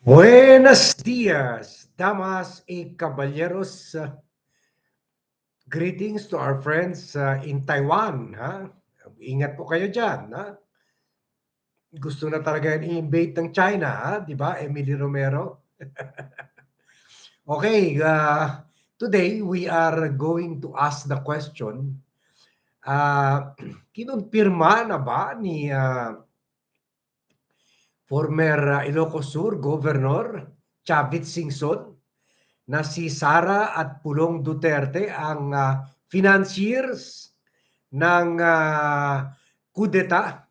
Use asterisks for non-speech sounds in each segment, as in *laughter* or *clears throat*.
Buenos días, damas y caballeros. Greetings to our friends uh, in Taiwan. Ha? Ingat po kayo dyan. Ha? Gusto na talaga i-invade ng China, di ba? Emily Romero. *laughs* okay, uh, today we are going to ask the question, uh, *clears throat* kinumpirma na ba ni uh, former uh, Ilocos Sur Governor Chavit Singson na si Sara at Pulong Duterte ang uh, financiers ng uh, kudeta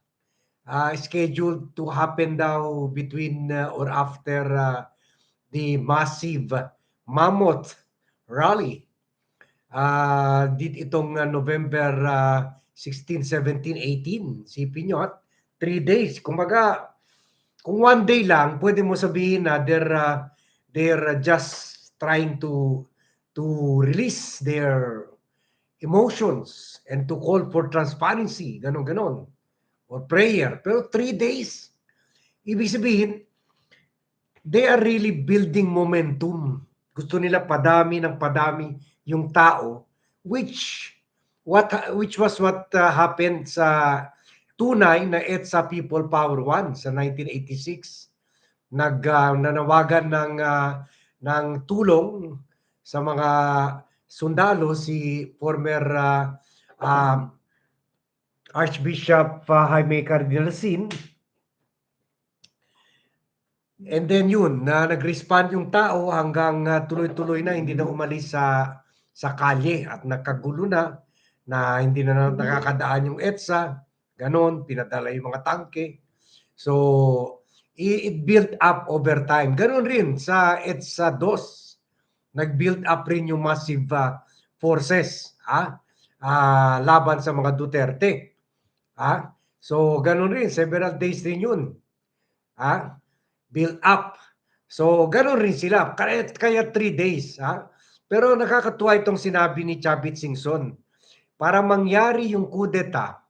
uh, scheduled to happen daw between uh, or after uh, the massive mammoth rally. Uh, dit itong uh, November uh, 16, 17, 18 si Pinyot 3 days. Kumbaga kung one day lang, pwede mo sabihin na they're, uh, they're just trying to to release their emotions and to call for transparency, ganon ganon, or prayer. Pero three days, ibig sabihin, they are really building momentum. Gusto nila padami ng padami yung tao, which what which was what uh, happened sa tunay na EDSA People Power One sa 1986. Nag uh, ng uh, ng tulong sa mga sundalo si former uh, uh, Archbishop uh, Jaime Cardinalsin. And then yun, na nag-respond yung tao hanggang uh, tuloy-tuloy na hindi na umalis sa sa kalye at nagkagulo na na hindi na nakakadaan yung EDSA Ganon, pinadala yung mga tangke. So, it built up over time. Ganon rin sa EDSA 2. Nag-build up rin yung massive uh, forces ha? Uh, laban sa mga Duterte. Ha? So, ganon rin. Several days rin yun. Ha? Build up. So, ganon rin sila. Kaya, kaya three days. Ha? Pero nakakatuwa itong sinabi ni Chavit Singson. Para mangyari yung kudeta,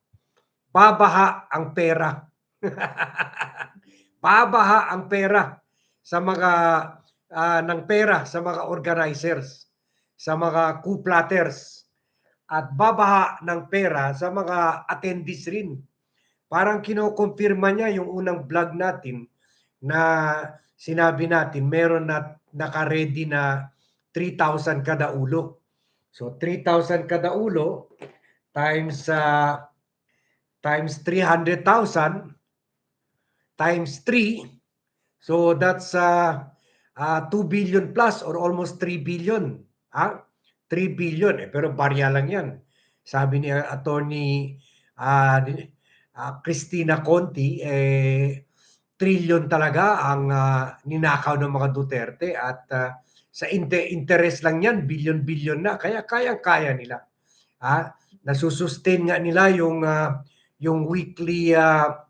babaha ang pera. *laughs* babaha ang pera sa mga uh, ng pera sa mga organizers, sa mga coup platters at babaha ng pera sa mga attendees rin. Parang kinokonfirma niya yung unang vlog natin na sinabi natin meron na naka-ready na 3,000 kada ulo. So 3,000 kada ulo times uh, times 300,000 times 3. So that's uh, uh, 2 billion plus or almost 3 billion. Ha? 3 billion. Eh, pero barya lang yan. Sabi ni uh, attorney uh, uh, Christina Conti, eh, trillion talaga ang uh, ninakaw ng mga Duterte at uh, sa inter- interest lang yan, billion-billion na. Kaya kaya-kaya nila. Ha? Nasusustain nga nila yung uh, yung weekly uh,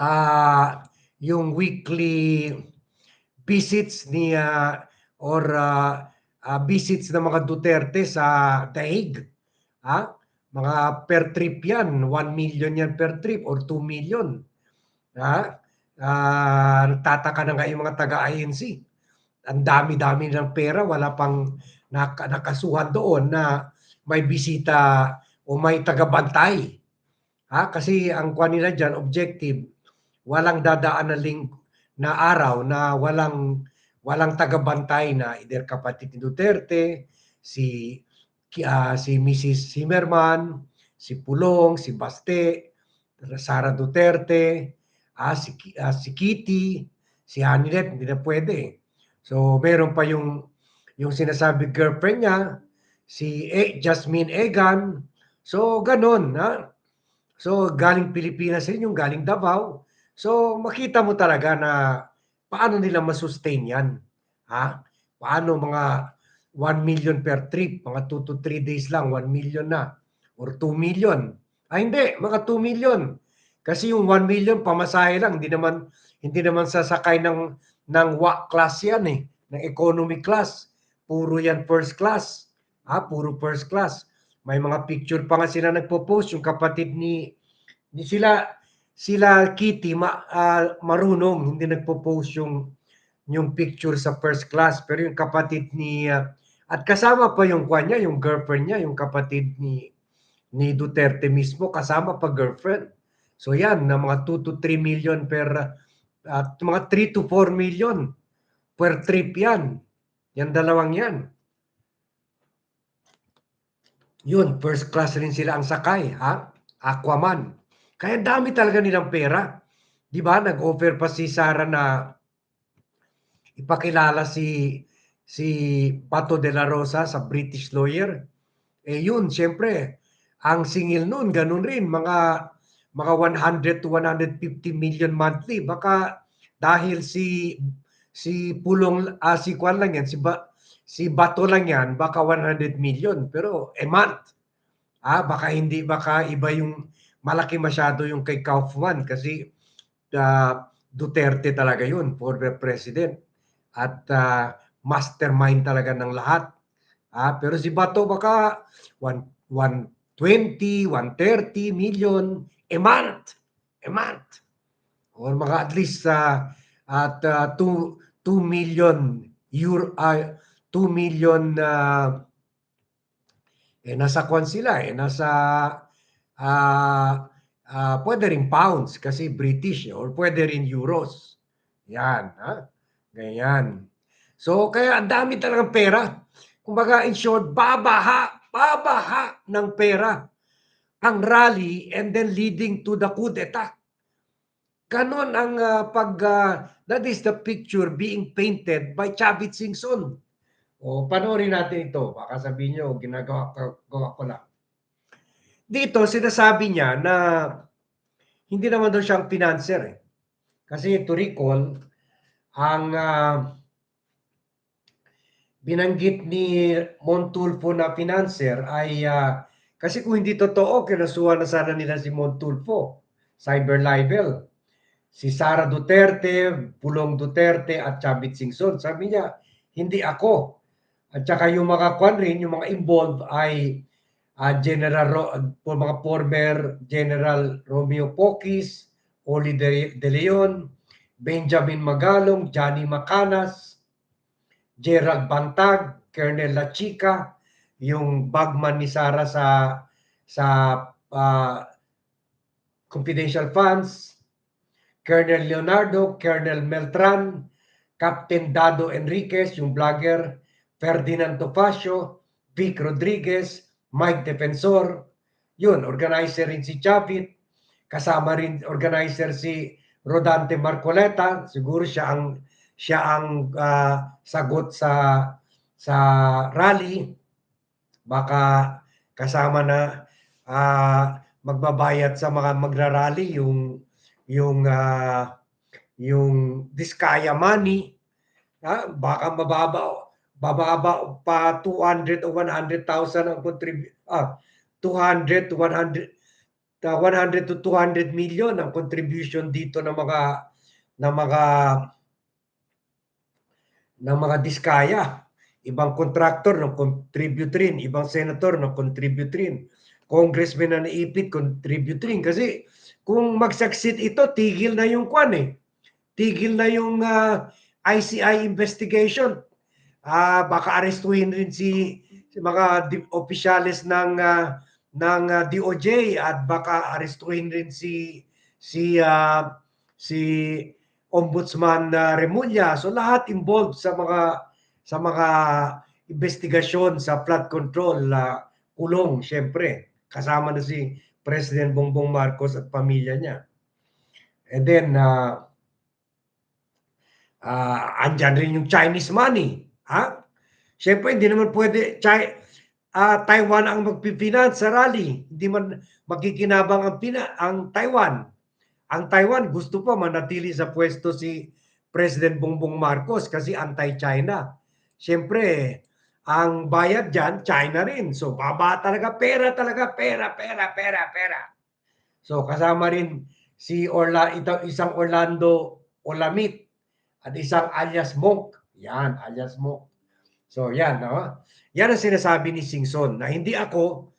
uh, yung weekly visits ni uh, or uh, uh, visits ng mga Duterte sa daig. Ha? Mga per trip yan, 1 million yan per trip or 2 million. Ha? Uh, tataka na nga yung mga taga-INC. Ang dami-dami ng pera, wala pang nak- nakasuhan doon na may bisita o may tagabantay. Ha? Kasi ang kuha nila dyan, objective, walang dadaan na link na araw na walang walang tagabantay na either kapatid ni Duterte, si uh, si Mrs. Zimmerman, si Pulong, si Baste, Sara Duterte, ah, si, uh, si Kitty, si Hanilet, hindi na pwede. So, meron pa yung yung sinasabi girlfriend niya, si e, Jasmine Egan, So, ganun. Ha? So, galing Pilipinas rin yung galing Davao. So, makita mo talaga na paano nila masustain yan. Ha? Paano mga 1 million per trip, mga 2 to 3 days lang, 1 million na. Or 2 million. Ay hindi, mga 2 million. Kasi yung 1 million pamasahe lang, hindi naman hindi naman sasakay ng ng WA class yan eh, ng economy class. Puro yan first class. Ha, puro first class. May mga picture pa nga sila nagpo-post yung kapatid ni ni sila sila Kitty ma, ah, marunong, hindi nagpo-post yung yung picture sa first class pero yung kapatid ni ah, at kasama pa yung kwan niya, yung girlfriend niya, yung kapatid ni ni Duterte mismo kasama pa girlfriend. So yan, na mga 2 to 3 million per at mga 3 to 4 million per trip yan. Yan dalawang yan. Yun, first class rin sila ang sakay, ha? Aquaman. Kaya dami talaga nilang pera. Di ba? Nag-offer pa si Sara na ipakilala si si Pato de la Rosa sa British lawyer. Eh yun, siyempre, ang singil noon, ganun rin, mga mga 100 to 150 million monthly. Baka dahil si si Pulong ah, si Kwan lang yan, si ba, si Bato lang yan, baka 100 million. Pero a month. Ah, baka hindi, baka iba yung malaki masyado yung kay Kaufman kasi uh, Duterte talaga yun, former president. At uh, mastermind talaga ng lahat. Ah, pero si Bato baka 1, 120, 130 million a month. A month. Or mga at least uh, at uh, 2, 2 million euro, uh, 2 million uh, eh nasa kwan sila eh nasa uh, uh, pwede rin pounds kasi British eh, or pwede rin euros. Yan, ha? Ganyan. So, kaya ang dami talagang pera. Kumbaga, in short, babaha, babaha ng pera ang rally and then leading to the coup d'etat. Ganon ang uh, pag, uh, that is the picture being painted by Chavit Singson. O, panoorin natin ito. Baka sabihin nyo, ginagawa ko, gawa ko lang. Dito, sinasabi niya na hindi naman daw siyang financer eh. Kasi to recall, ang uh, binanggit ni Montulfo na financer ay uh, kasi kung hindi totoo, kinasuhan na sana nila si Montulfo, cyber libel. Si Sara Duterte, Pulong Duterte at Chavit Singson. Sabi niya, hindi ako. At saka yung mga kwan rin, yung mga involved ay uh, General Ro- mga former General Romeo Pokis, Oli De, De Leon, Benjamin Magalong, Johnny Macanas, Gerald Bantag, Colonel La Chica, yung bagman ni Sara sa sa uh, confidential funds, Colonel Leonardo, Colonel Meltran, Captain Dado Enriquez, yung vlogger, Ferdinand Topacio, Vic Rodriguez, Mike Defensor, yun, organizer rin si Chavit, kasama rin organizer si Rodante Marcoleta, siguro siya ang siya ang uh, sagot sa sa rally. Baka kasama na uh, magbabayad sa mga magrarally yung yung uh, yung Diskaya money. Ha? Baka mababa bababa pa 200 o 100,000 ang contribute ah 200 to 100 uh, 100 to 200 million ang contribution dito ng mga ng mga ng mga diskaya. Ibang contractor ng contribute rin, ibang senator ng contribute rin. Congressman na naipit, contribute rin. Kasi kung mag-succeed ito, tigil na yung kwan eh. Tigil na yung uh, ah, ICI investigation. Uh, baka arestuhin rin si, si mga opisyalis ng uh, ng uh, DOJ at baka arestuhin rin si si uh, si Ombudsman uh, Remulla. So lahat involved sa mga sa mga investigasyon sa flood control uh, kulong syempre kasama na si President Bongbong Marcos at pamilya niya. And then uh, uh, andyan rin yung Chinese money. Ha? Siyempre, hindi naman pwede China, uh, Taiwan ang magpipinance sa rally. Hindi man magkikinabang ang, pina, ang Taiwan. Ang Taiwan gusto pa manatili sa pwesto si President Bongbong Marcos kasi anti-China. Siyempre, ang bayad dyan, China rin. So, baba talaga, pera talaga, pera, pera, pera, pera. So, kasama rin si Orla, isang Orlando Olamit at isang alias Monk. Yan, alias Monk. So, yan, no? Yan ang sinasabi ni Singson na hindi ako,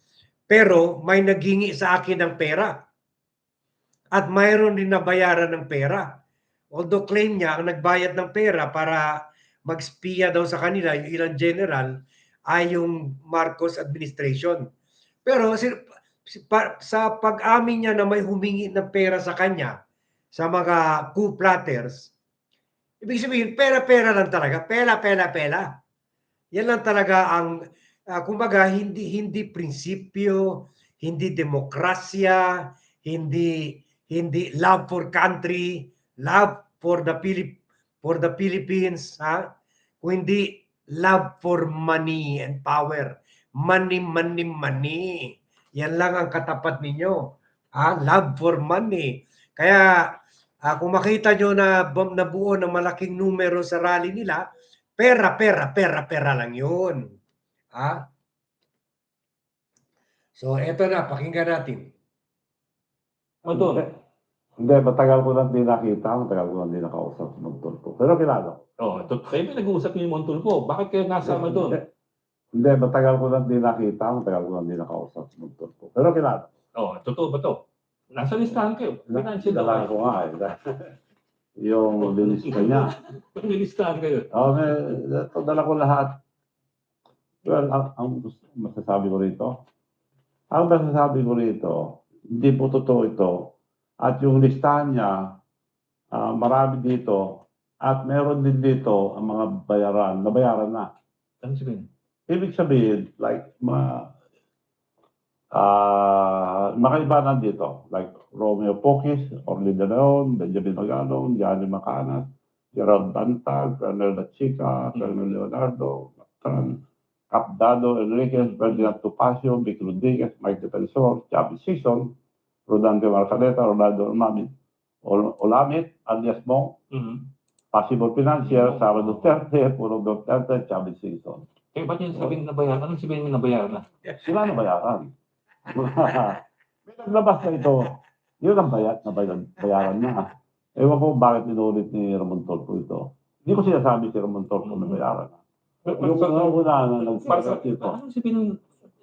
pero may naghingi sa akin ng pera. at mayroon din nabayaran ng pera. Although claim niya ang nagbayad ng pera para magspiya daw sa kanila yung ilang general ay yung Marcos administration. Pero sa pag-amin niya na may humingi ng pera sa kanya sa mga coup platters, ibig sabihin pera-pera lang talaga, pera, pera, pera. Yan lang talaga ang ah, kumbaga hindi hindi prinsipyo, hindi demokrasya, hindi hindi love for country, love for the Philip for the Philippines, ha? Kundi love for money and power. Money, money, money. Yan lang ang katapat ninyo. Ha? Love for money. Kaya ah, kung makita nyo na bu- nabuo ng malaking numero sa rally nila, pera, pera, pera, pera lang yun. Ha? So, eto na, pakinggan natin. Doon. Hindi, matagal ko lang din nakita, matagal ko lang din nakausap sa Magtulpo. Pero kilala ko. Oh, ito, kayo may nag-uusap niyo yung Montulfo. Bakit kayo nasama doon? Hindi, Hindi, matagal ko lang din nakita, matagal ko lang din nakausap sa Magtulpo. Pero kilala ko. Oh, totoo ba to? Nasa listahan kayo. Financial Kilala ko nga eh. *laughs* yung lilista niya. *laughs* May listahan kayo. Oh, may, ito, dala ko lahat. Well, ang, ang masasabi ko rito, ang masasabi ko rito, hindi po totoo ito. At yung listahan niya, ah, marami dito, at meron din dito ang mga bayaran, nabayaran na. Ano sabihin? Ibig sabihin, like, mga, ah, mga iba nandito, like Romeo Pokis, Orly De Leon, Benjamin Magalong, Johnny Macanas, Gerald Bantag, Colonel La Chica, Colonel Leonardo, Mactran, Capdado Enriquez, Ferdinand Tupacio, Vic Rodriguez, Mike Defensor, Chavi Sison, Rodante Marcaleta, Ronaldo Olamit, Ol- Olamit, alias Mong, Mhm. Possible Financier, Sara Duterte, Puro Duterte, Chavi Sison. Kaya ba't yung sabihin na bayaran? Anong sabihin na bayaran na? Sila na bayaran. *laughs* May naglabas na ito. Yun ang bayat na bayaran, bayaran na. Ewan ko bakit inulit ni Ramon Torpo ito. Hindi ko sinasabi si Ramon Torpo na bayaran. Yung una una na nagsasabi ito. anong sabihin ng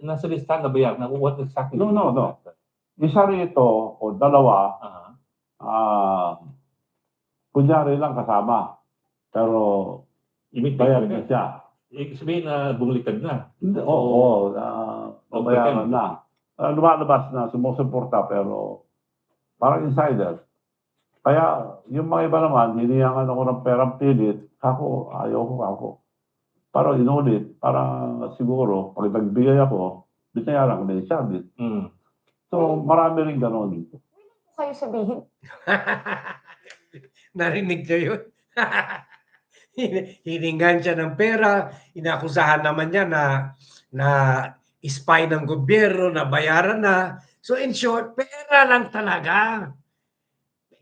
nasa listahan na bayaran? Na what exactly? No, no, no. Isa rito o dalawa, Ah, ah, kunyari lang kasama. Pero imitate bayar na siya. Ibig sabihin na bumlikad na. Hindi, Oo, oo, ah, bayaran na. Ah, lumalabas na, sumusuporta pero parang insider. Kaya yung mga iba naman, hiniyangan ako ng perang pilit, ako, ayaw ko ako. Pero inulit, parang siguro, pag nagbigay ako, binayaran ko din siya. Mm. So, marami rin ganon. kayo sabihin. *laughs* Narinig niyo yun? Hin- *laughs* Hiningan siya ng pera, inakusahan naman niya na na spy ng gobyerno, na bayaran na. So in short, pera lang talaga.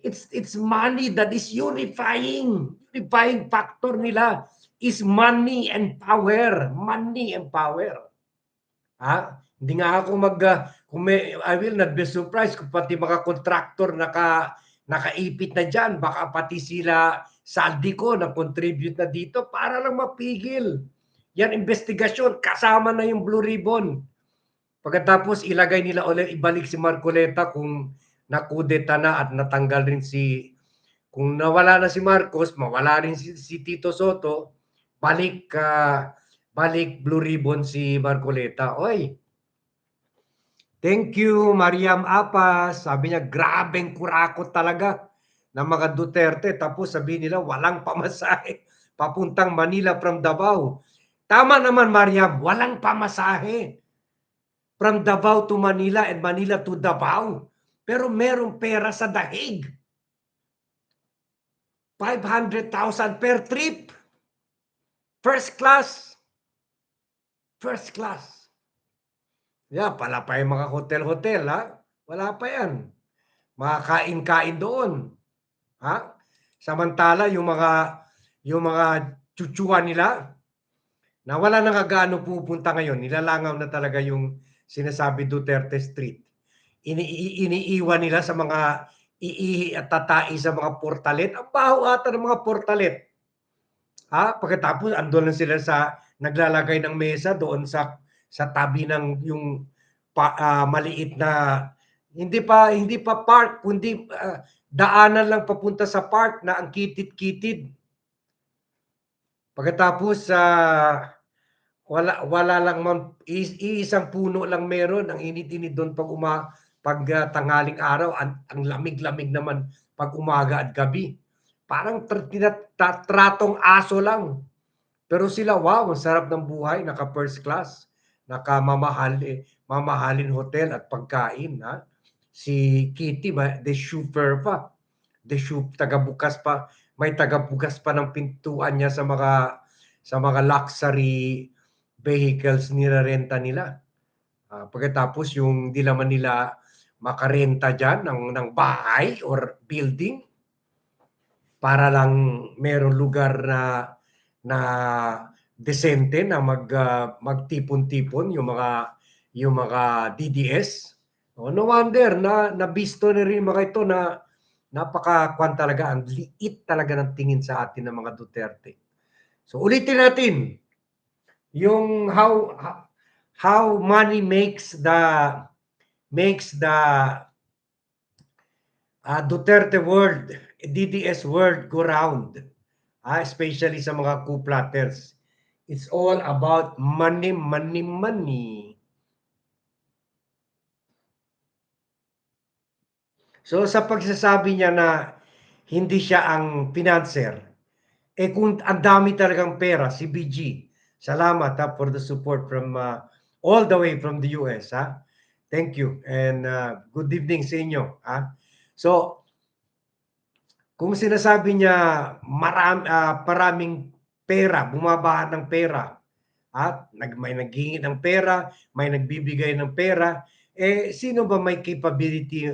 It's it's money that is unifying. Unifying factor nila is money and power. Money and power. Ha? Hindi nga ako mag uh, kung may, I will not be surprised kung pati mga contractor naka nakaipit na diyan, baka pati sila saldi ko na contribute na dito para lang mapigil. Yan investigasyon kasama na yung Blue Ribbon. Pagkatapos ilagay nila ulit ibalik si Marcoleta kung nakudeta na at natanggal rin si kung nawala na si Marcos, mawala rin si, si Tito Soto, balik ka balik Blue Ribbon si Marcoleta. Oy. Thank you, Mariam Apas. Sabi niya, grabeng kurakot talaga ng mga Duterte. Tapos sabi nila, walang pamasahe. Papuntang Manila from Davao. Tama naman, Mariam, walang pamasahe. From Davao to Manila and Manila to Davao. Pero merong pera sa dahig. 500,000 per trip. First class. First class. Yeah, pala pa yung mga hotel-hotel, ha? Wala pa yan. Mga kain-kain doon. Ha? Samantala, yung mga yung mga chuchuan nila, na wala nang gaano pupunta ngayon, nilalangaw na talaga yung sinasabi Duterte Street. Ini iniiwan nila sa mga iihi at tatai sa mga portalet. Ang baho ata ng mga portalet. Ha? Pagkatapos andun lang sila sa naglalagay ng mesa doon sa sa tabi ng yung pa, ah, maliit na Hindi pa hindi pa park kundi ah, daanan lang papunta sa park na ang kitid-kitid. Pagkatapos sa wala wala lang man is- iisang puno lang meron ang init-init doon pag uma pag ah, tanghaling araw ang, ang lamig-lamig naman pag umaga at gabi. Parang tratong aso lang. Pero sila, wow, ang sarap ng buhay, naka first class, naka mamahal, eh, mamahalin hotel at pagkain. Ha? Si Kitty, the chauffeur pa. The chauffeur, tagabukas pa. May tagabukas pa ng pintuan niya sa mga sa mga luxury vehicles nirarenta nila. Ah, pagkatapos yung di naman nila makarenta dyan ng, ng bahay or building para lang meron lugar na na desente na mag ah, magtipon-tipon yung mga yung mga DDS. Oh, no wonder na nabisto na rin mga ito na napaka kwan talaga ang liit talaga ng tingin sa atin ng mga Duterte. So ulitin natin yung how how money makes the makes the uh, Duterte world, DDS world go round. Ah, especially sa mga coup plotters. It's all about money, money, money. So sa pagsasabi niya na hindi siya ang financer, eh kung ang dami talagang pera, si BG, salamat ha, for the support from uh, all the way from the US. Ha? Thank you and uh, good evening sa inyo. Ha? So, kung sinasabi niya maram, ah, maraming pera, bumabaha ng pera, at nag, may naghingi ng pera, may nagbibigay ng pera, eh sino ba may capability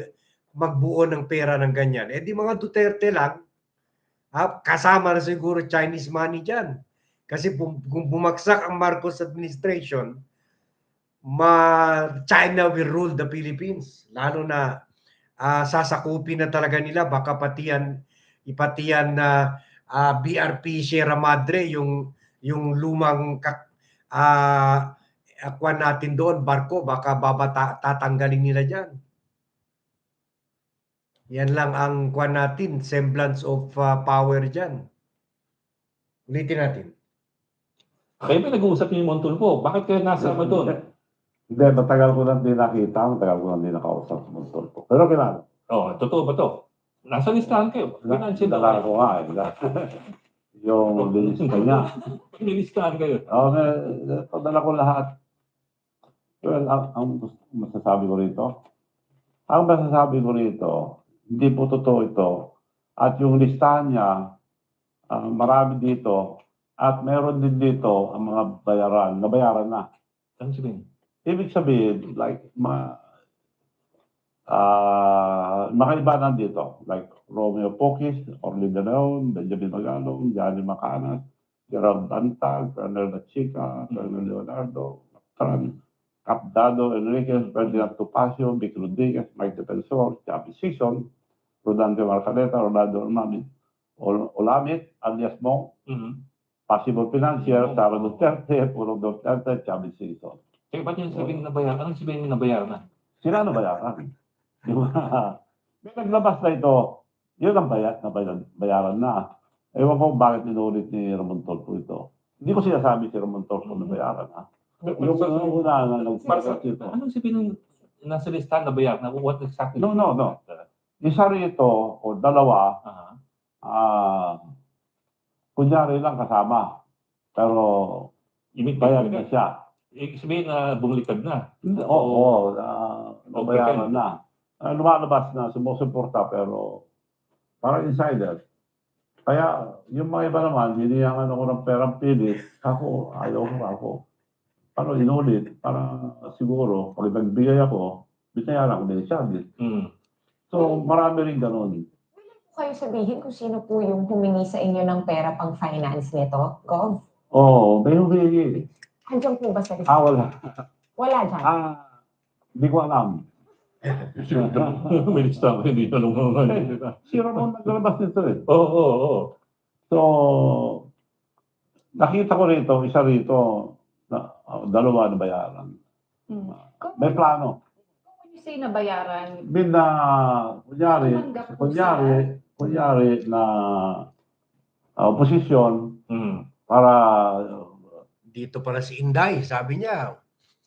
magbuo ng pera ng ganyan? Eh di mga Duterte lang, ha? kasama na siguro Chinese money dyan. Kasi kung, bumagsak ang Marcos administration, ma China will rule the Philippines. Lalo na ah, sasakupin na talaga nila baka pati yan ipati yan na ah, BRP Sierra Madre yung yung lumang kak, ah akuan natin doon barko baka babata tatanggalin nila diyan. Yan lang ang kuan natin semblance of ah, power diyan. Ulitin natin. Kayo ba nag-uusap niyo yung Montulfo? Bakit kayo nasama doon? Hindi, matagal ko lang din nakita, matagal ko lang din nakausap sa Montolpo. Pero kilala. Oh, totoo ba to? Nasa listahan kayo. Financial Kilala ko nga eh. *laughs* yung lilista niya. *laughs* Nilistahan kayo. Oh, may, padala ko lahat. Well, ang, ang masasabi ko rito, ang masasabi ko rito, hindi po totoo ito. At yung listahan niya, ah, marami dito, at meron din dito ang mga bayaran, nabayaran na. Ano sabihin? Ibig sabihin, like, ma, ah makaiba nandito, like Romeo Pokis, Orly De Leon, Benjamin Magalong, Johnny Macanas, Gerald Bantag, Colonel Lachica, Colonel Leonardo, Tran, Capdado, Enriquez, Ferdinand Topacio, Vic Rodriguez, Mike Defensor, Chapi Sison, Rodante Marcaleta, Rolando Olamit, Ol- Olamit, alias Mong, Mhm. Possible Financier, Sara Duterte, Puro Duterte, Chapi Sison. Kaya ba't yung sabihin na bayaran? Anong sabihin na bayaran na? Sila na bayaran. *laughs* Di ba? May naglabas na ito, yun ang bayat na bayaran, bayaran na. Ewan ko bakit inulit ni Ramon Tolpo ito. Hindi ko sinasabi si Ramon Tolpo na bayaran ha. Yung una na nagsasabi ito. anong sabihin ng nasa listahan na bayaran? Na what exactly? No, no, no. Isa rito o dalawa, Aha. ah, kunyari lang kasama. Pero Ibig bayad na siya. Ibig sabihin na bumlikad na. Hindi, Oo, oo, ah, nabayaran na. Ah, lumalabas na, sumusuporta pero parang insider. Kaya yung mga iba naman, hiniyangan ako ng perang pilit, ako, ayaw ko ako. Pero inulit, para siguro, pag nagbigay ako, binayaran ko din siya. Hmm. So, marami rin ganun. kayo sabihin kung sino po yung humingi sa inyo ng pera pang finance nito? Gov? Oo, oh, may humingi. Andiyan po ba sa lista? Ah, wala. Wala dyan. Ah, hindi ko alam. *laughs* May listahan ko, hindi tanong mo. Si Ramon naglabas nito eh. Oo, oo, oo. So, nakita ko rito, isa rito, na, dalawa na bayaran. Hmm. May plano. Say nabayaran, Bin na, kunyari, Tumanggap po kunyari, kunyari na uh, posisyon Mm. para Dito pala si Inday, sabi niya,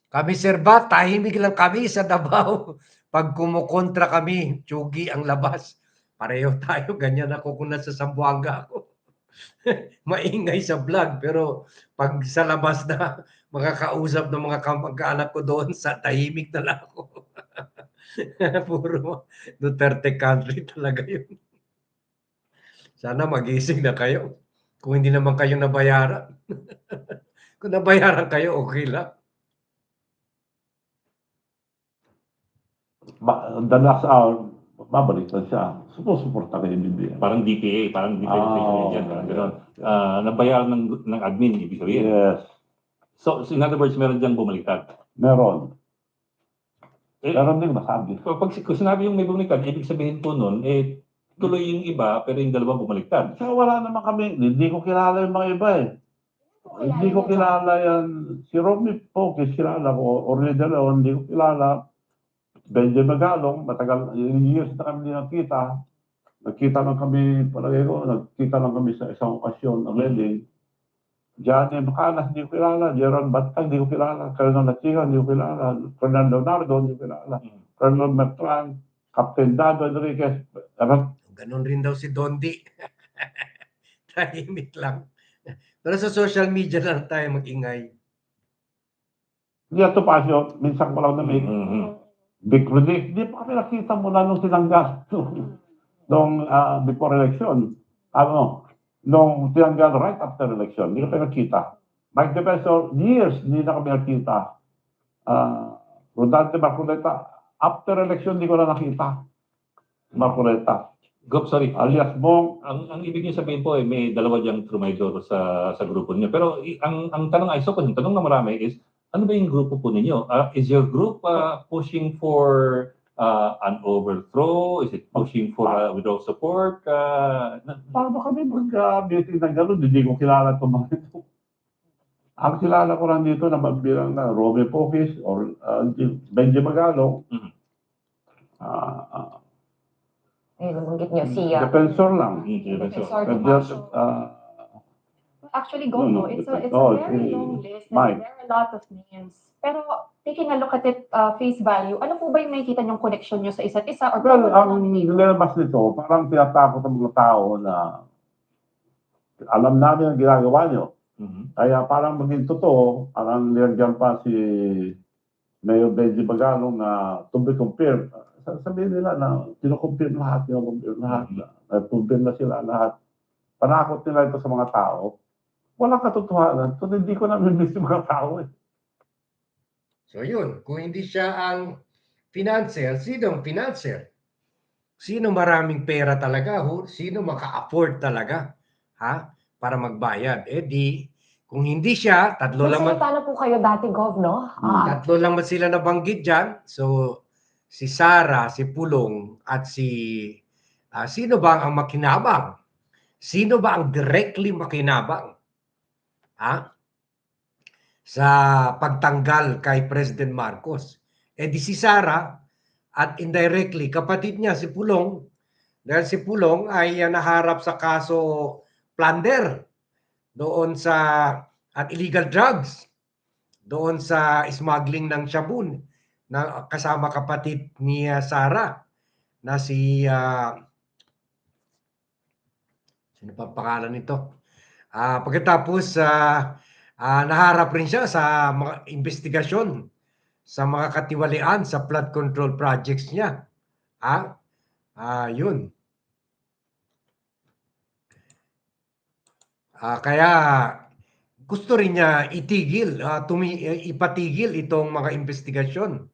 kami sir ba, tahimik lang kami sa Davao. Pag kumukontra kami, tsugi ang labas. Pareho tayo, *laughs* ganyan ako kung nasa Zamboanga ako. *laughs* Maingay sa vlog, pero pag sa labas na makakausap ng mga kamag-anak ko doon, sa tahimik na lang ako. *laughs* Puro Duterte country talaga yun. Sana magising na kayo. Kung hindi naman kayo nabayaran. *laughs* Kung nabayaran kayo, okay lang. ba, the last hour, babalik na siya. Sumusuporta kay BBM. Parang DPA, parang DPA Ah, oh, dyan, parang gano'n. Ah, nabayaran ng, ng admin, ibig sabihin. Yes, So, so, in other words, meron dyan bumaliktad. meron. Eh, Meron din masabi. Pag, pag kung sinabi yung may bumaliktad, ibig sabihin po nun, eh, tuloy yung iba, pero yung dalawa bumaliktad. Kasi wala naman kami, hindi ko kilala yung mga iba eh. Hindi ko kilala yan. Si Romy Pokis, kilala ko. Orly De Leon, hindi ko kilala. Benjamin Magalong, matagal, years na kami hindi nakita. Nagkita lang kami, palagay ko, nagkita lang kami sa isang okasyon, ang wedding. Johnny Macanas, hindi ko kilala. Gerald Batag, hindi ko kilala. Colonel Lachiga, hindi ko kilala. Colonel Leonardo, hindi ko kilala. Mm. Colonel Mertran, Captain Dado Enriquez. Ano? Ganon rin daw si Dondi. *laughs* Tahimik lang. Pero sa social media lang tayo mag-ingay. Hindi ito pasyo, minsan ko lang na may Mhm. big relief. Hindi pa kami nakita mula nung sinanggal *laughs* nung ah, before election. Ano, nung tinanggal right after election. Hindi kami nakita. Mike De Peso, years hindi na kami nakita. Uh, Rodante Marcoleta, after election hindi ko na nakita. Marcoleta. Gop, sorry. Alias Bong, Ang, ang ibig niyo sabihin po, eh, may dalawa diyang trumaydor sa, sa grupo niyo. Pero ang, ang tanong ay, so yung tanong na marami is, ano ba yung grupo po ninyo? Ah, is your group ah, pushing for ah, an overthrow? Is it pushing for uh, without support? Na- paano kami mag-meeting ng gano'n? Hindi ko kilala itong mga ito. Ang kilala ko lang dito na magbilang na Romy Pokis or uh, Benji Magalong. Mhm. Ah, ah, Ayun, nabanggit niyo, siya. defensor lang. Hmm, so, Defensor just, ah, Actually, go, No, no, it's a, it's oh, a very long list. There are a lot of names. Pero taking a look at it uh, face value, ano po ba yung nakikita niyong connection niyo sa isa't isa? Or well, ang nilabas nito, parang tinatakot ang mga tao na alam namin ang ginagawa nyo. mhm. Kaya parang maging totoo, parang nilagyan pa si Mayor Benji Magalong na to be. Sa- Sabihin nila na kinukumpir lahat, kinukumpir lahat, nagkumpir na sila lahat. Panakot nila ito sa mga tao. Walang katotohanan. So, hindi ko namimiss yung mga tao eh. So yun, kung hindi siya ang financer, sino ang financer? Sino maraming pera talaga? Ho? Sino maka-afford talaga? Ha? Para magbayad. Eh di, kung hindi siya, tatlo lang, man, Nagsalita na po kayo dati, Gov, no? Ah, tatlo lang man sila nabanggit dyan. So, si Sara, si Pulong, at si, ah, sino ba ang makinabang? Sino ba ang directly makinabang? Ha? Sa pagtanggal kay President Marcos. Eh di si Sara at indirectly kapatid niya si Pulong dahil si Pulong ay ah, naharap sa kaso plunder doon sa at illegal drugs doon sa smuggling ng Shabun na kasama kapatid ni ah, Sara na si ah, sino pa ang pangalan nito? Ah, pagkatapos ah, ah, naharap rin siya sa mga investigasyon sa mga katiwalian sa flood control projects niya. Ah, ah yun. Ah, kaya gusto rin niya itigil, ah, tumi, eh, ipatigil itong mga investigasyon.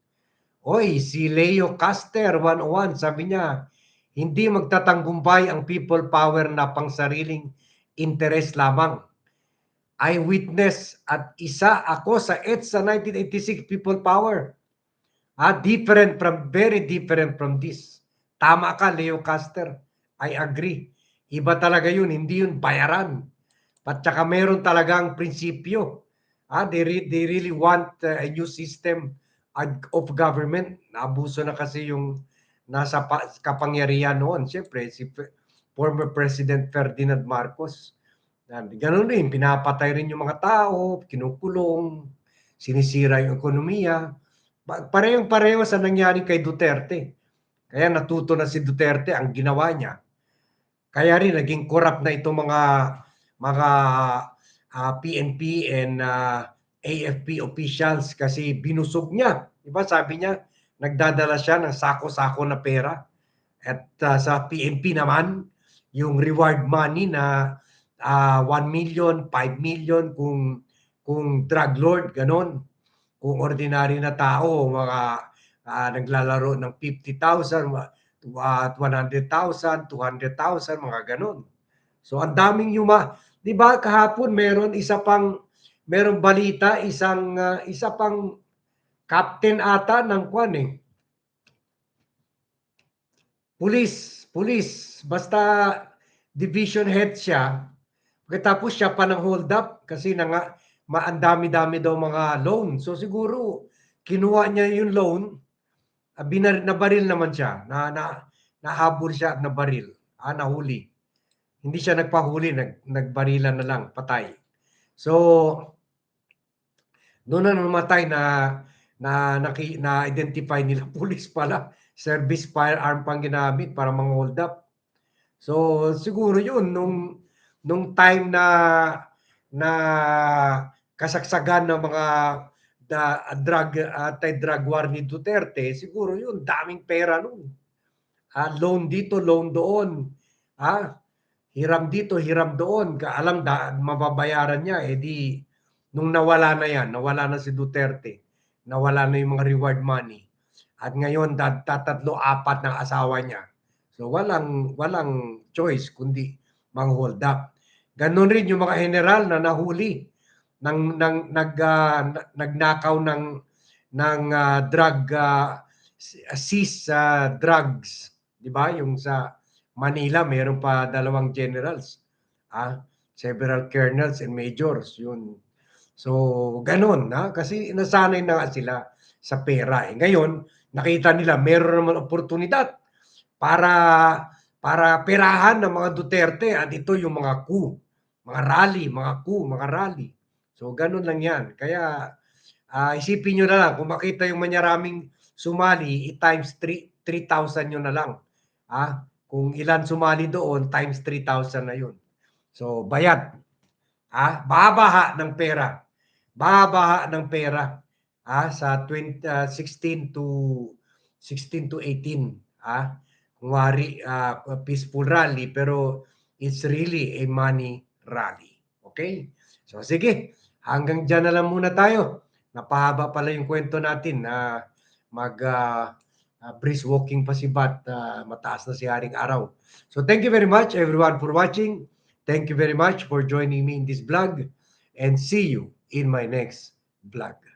Oy, si Leo Caster 101, sabi niya, hindi magtatanggumpay ang people power na pang sariling interes lamang. I witness at isa ako sa EDSA 1986 people power. Ah, different from, very different from this. Tama ka, Leo Caster. I agree. Iba talaga yun, hindi yun bayaran. At saka meron talagang prinsipyo. Ah, they, re- they really want uh, a new system of government. Naabuso na kasi yung nasa pa- kapangyarihan noon. Siyempre, si former President Ferdinand Marcos. Ganun rin, pinapatay rin yung mga tao, kinukulong, sinisira yung ekonomiya. Pa- Parehong-pareho sa nangyari kay Duterte. Kaya natuto na si Duterte ang ginawa niya. Kaya rin naging corrupt na itong mga mga ah, PNP and ah, AFP officials kasi binusog niya. Diba sabi niya, nagdadala siya ng sako-sako na pera. At ah, sa PNP naman, yung reward money na ah, 1 million, 5 million kung kung drug lord, ganon. Kung ordinary na tao, mga ah, naglalaro ng 50,000, wa- wa- 100,000, 200,000, mga ganon. So ang daming yuma. 'Di ba kahapon meron isa pang meron balita isang ah, isa pang captain ata ng kwan eh. Police, police, basta division head siya. Pagkatapos siya pa ng hold up kasi na nga ma ang dami-dami daw mga loan. So siguro kinuha niya yung loan, ah, binar nabaril naman siya, na, na nahabol siya at nabaril, ah, nahuli. Hindi siya nagpahuli, nag, nagbarilan na lang, patay. So, doon na namatay na na naki, na identify nila *laughs* police pala service firearm pang ginamit para mga hold up. So siguro yun nung nung time na na kasagsagan ng mga da, drug anti-drug war ni Duterte, siguro yun daming pera noon. Ah, loan dito, loan doon. Ah, hiram dito, hiram doon. Ka- Alam da mababayaran niya eh di nung nawala na yan, nawala na si Duterte, nawala na yung mga reward money. At ngayon tatatlo apat ng asawa niya. So walang walang choice kundi mang hold up. Ganon rin yung mga general na nahuli ng ng nag na- nagnakaw ng ng ah, drug uh, seize ah, drugs, 'di ba? Yung sa Manila meron pa dalawang generals. Ah, several colonels and majors yun. So, ganun, na kasi nasanay na sila sa pera. Eh. Ngayon, nakita nila meron naman oportunidad para para perahan ng mga Duterte at ito yung mga coup, mga rally, mga coup, mga rally. So, ganun lang yan. Kaya, ah, isipin nyo na lang, kung makita yung manyaraming sumali, i-times 3 3,000 nyo na lang. Ah, kung ilan sumali doon, times 3,000 na yun. So, bayad. Ah, babaha ng pera. Babaha ng pera ah, sa 20, ah, 16 to 16 to 18. Ah, kunwari ah, peaceful rally pero it's really a money rally. Okay? So sige, hanggang dyan na lang muna tayo. Napahaba pala yung kwento natin na mag ah, ah, brisk walking pa si Bat, ah, mataas na si Haring Araw. So thank you very much everyone for watching. Thank you very much for joining me in this vlog and see you in my next vlog.